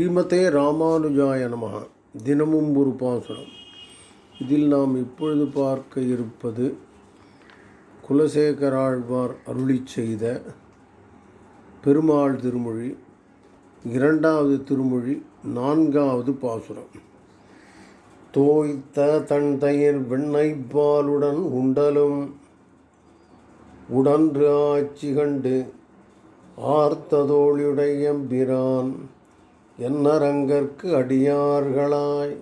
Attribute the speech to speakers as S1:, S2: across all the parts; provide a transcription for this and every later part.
S1: ஸ்ரீமதே ராமானுஜாய நமக. தினமும் ஒரு பாசுரம். இதில் நாம் இப்பொழுது பார்க்க இருப்பது குலசேகராழ்வார் அருளிச் செய்த பெருமாள் திருமொழி இரண்டாவது திருமொழி நான்காவது பாசுரம். தோய்த்த தன் தயிர் வெண்ணைப்பாலுடன் உண்டலும் உடன்று ஆட்சி கண்டு ஆர்த்ததோழியுடைய பிரான். என்னரங்கற்கு அடியார்களாய்.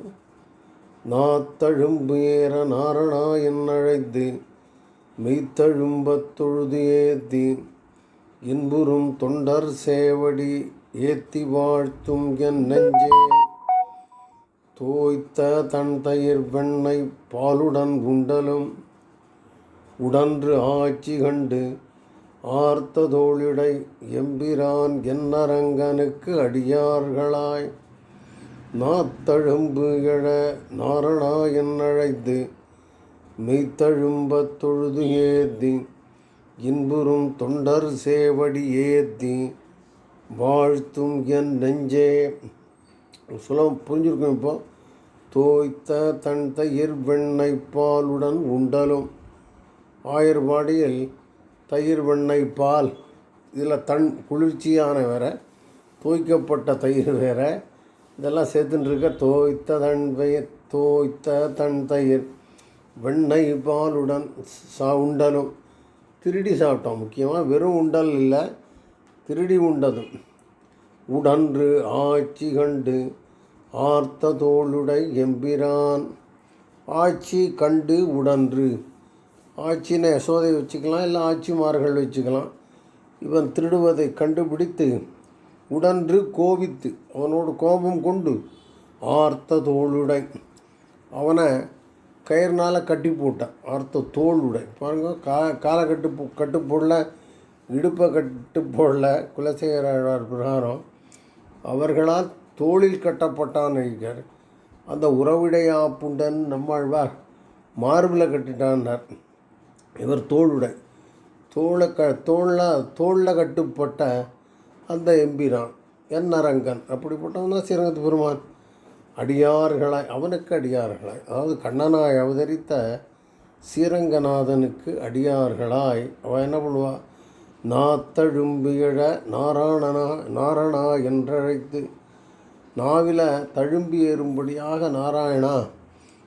S1: நாத்தழும்பு ஏற நாரணா என்னழைத்து மெய்த்தழும்பத் தொழுது ஏத்தி இன்புறும் தொண்டர் சேவடி ஏத்தி வாழ்த்தும் என் நெஞ்சே. தோய்த்த தன் தயிர் வெண்ணை பாலுடன் உண்டலும் உடன்று ஆட்சி கண்டு ஆர்த்ததோளிடை எம்பிரான் என்னரங்கனுக்கு அடியார்களாய். நாத்தழும்பு எழ நாரணா என்னழைத்து மெய்த்தழும்பத் தொழுது ஏத்தி இன்புறும் தொண்டர் சேவடி ஏத்தி வாழ்த்தும் என் நெஞ்சே. சுலம் புரிஞ்சிருக்கோம் இப்போ? தோய்த்த தன் தயிர் வெண்ணெய் பாலுடன் உண்டலும். ஆயர்பாடியில் தயிர் வெண்ணெய் பால். இதில் தன் குளிர்ச்சியான வேற. தோய்க்கப்பட்ட தயிர் வேற. இதெல்லாம் சேர்த்துட்டுருக்க தோய்த்த தன் பெயர் தோய்த்த தன் தயிர். வெண்ணெய் பாலுடன் சா உண்டலும் திருடி சாப்பிட்டோம். முக்கியமாக வெறும் உண்டல் இல்லை திருடி உண்டதும். உடன்று ஆட்சி கண்டு ஆர்த்த தோளுடை எம்பிரான். ஆட்சி கண்டு உடன்று. ஆட்சினை யசோதை வச்சுக்கலாம் இல்லை ஆட்சிமார்கள் வச்சுக்கலாம். இவன் திருடுவதை கண்டுபிடித்து உடன்று கோபித்து அவனோடு கோபம் கொண்டு ஆர்த்த தோளுடை அவனை கயிறுனால் கட்டி போட்டான் ஆர்த்த தோளுடை பாருங்க கா காலை கட்டு கட்டு போடல இடுப்பை கட்டு போடல குலசேகராழ்வார் பிரகாரம். அவர்களால் தோளில் கட்டப்பட்டான் இருக்கிறார் அந்த உறவிடையா புண்டன் நம்மாழ்வார் மார்பில் கட்டிட்டான்னார். இவர் தோளுடை தோளை க தோளில் தோளில் கட்டுப்பட்ட அந்த எம்பிரான் என் அரங்கன் அப்படிப்பட்டவன் தான் ஸ்ரீரங்கத்து பெருமான். அடியார்களாய் அவனுக்கு அடியார்களாய். அதாவது கண்ணனாய் அவதரித்த ஸ்ரீரங்கநாதனுக்கு அடியார்களாய். அவன் என்ன பண்ணுவா? நாத்தழும்பியழ நாராயணனா நாரணா என்றழைத்து நாவில தழும்பி ஏறும்படியாக நாராயணா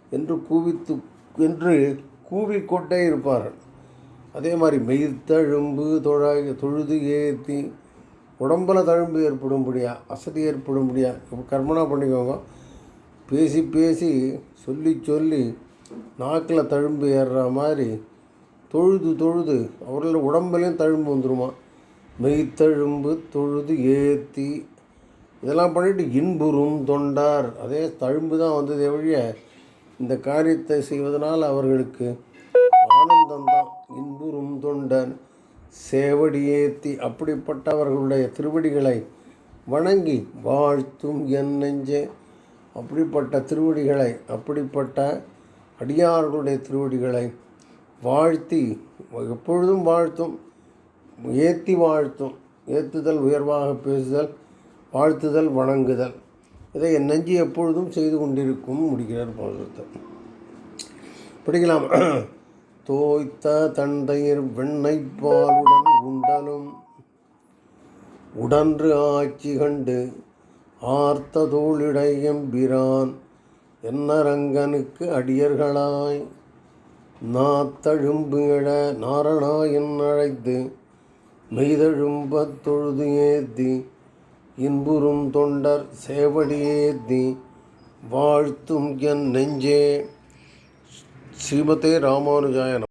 S1: என்று கூவித்து என்று கூவிக்கொண்டே இருப்பார்கள். அதே மாதிரி மெய்த்தழும்பு தொழ தொழுது ஏற்றி உடம்பில் தழும்பு ஏற்படும்படியா அசதி ஏற்படும்படியா இப்போ கர்மனா பண்ணிக்கோங்க. பேசி பேசி சொல்லி சொல்லி நாக்கில் தழும்பு ஏறுற மாதிரி தொழுது தொழுது அவர்கள உடம்புலையும் தழும்பு வந்துடுமா மெய்த்தழும்பு தொழுது ஏற்றி இதெல்லாம் பண்ணிட்டு இன்புறும் தொண்டார். அதே தழும்பு தான் வந்ததே வழிய இந்த காரியத்தை செய்வதனால் அவர்களுக்கு ஆனந்தம்தான் இன்புறும் தொண்டன் சேவடியேத்தி அப்படிப்பட்டவர்களுடைய திருவடிகளை வணங்கி வாழ்த்தும் என் நெஞ்சே. அப்படிப்பட்ட திருவடிகளை அப்படிப்பட்ட அடியார்களுடைய திருவடிகளை வாழ்த்தி எப்பொழுதும் வாழ்த்தும் ஏற்றி வாழ்த்தும். ஏற்றுதல் உயர்வாக பேசுதல் வாழ்த்துதல் வணங்குதல். இதை என் நெஞ்சு எப்பொழுதும் செய்து கொண்டிருக்கும் முடிகிறார் பாசுரத்தை படிக்கலாம். தோய்த்த தந்தையர் வெண்ணை பாலுடன் உண்டலும் உடன்று ஆட்சி கண்டு ஆர்த்த தோளிடையம்பிரான் என்னரங்கனுக்கு அடியர்களாய் நாத்தழும்பு எழ நாரணாயன் அழைத்து மெய்தழும்பத் தொழுது ஏத்தி இன்புறும் தொண்டர் சேவடியேத்தி வாழ்த்தும் என் நெஞ்சே. ஸ்ரீமதே ராமானுஜாய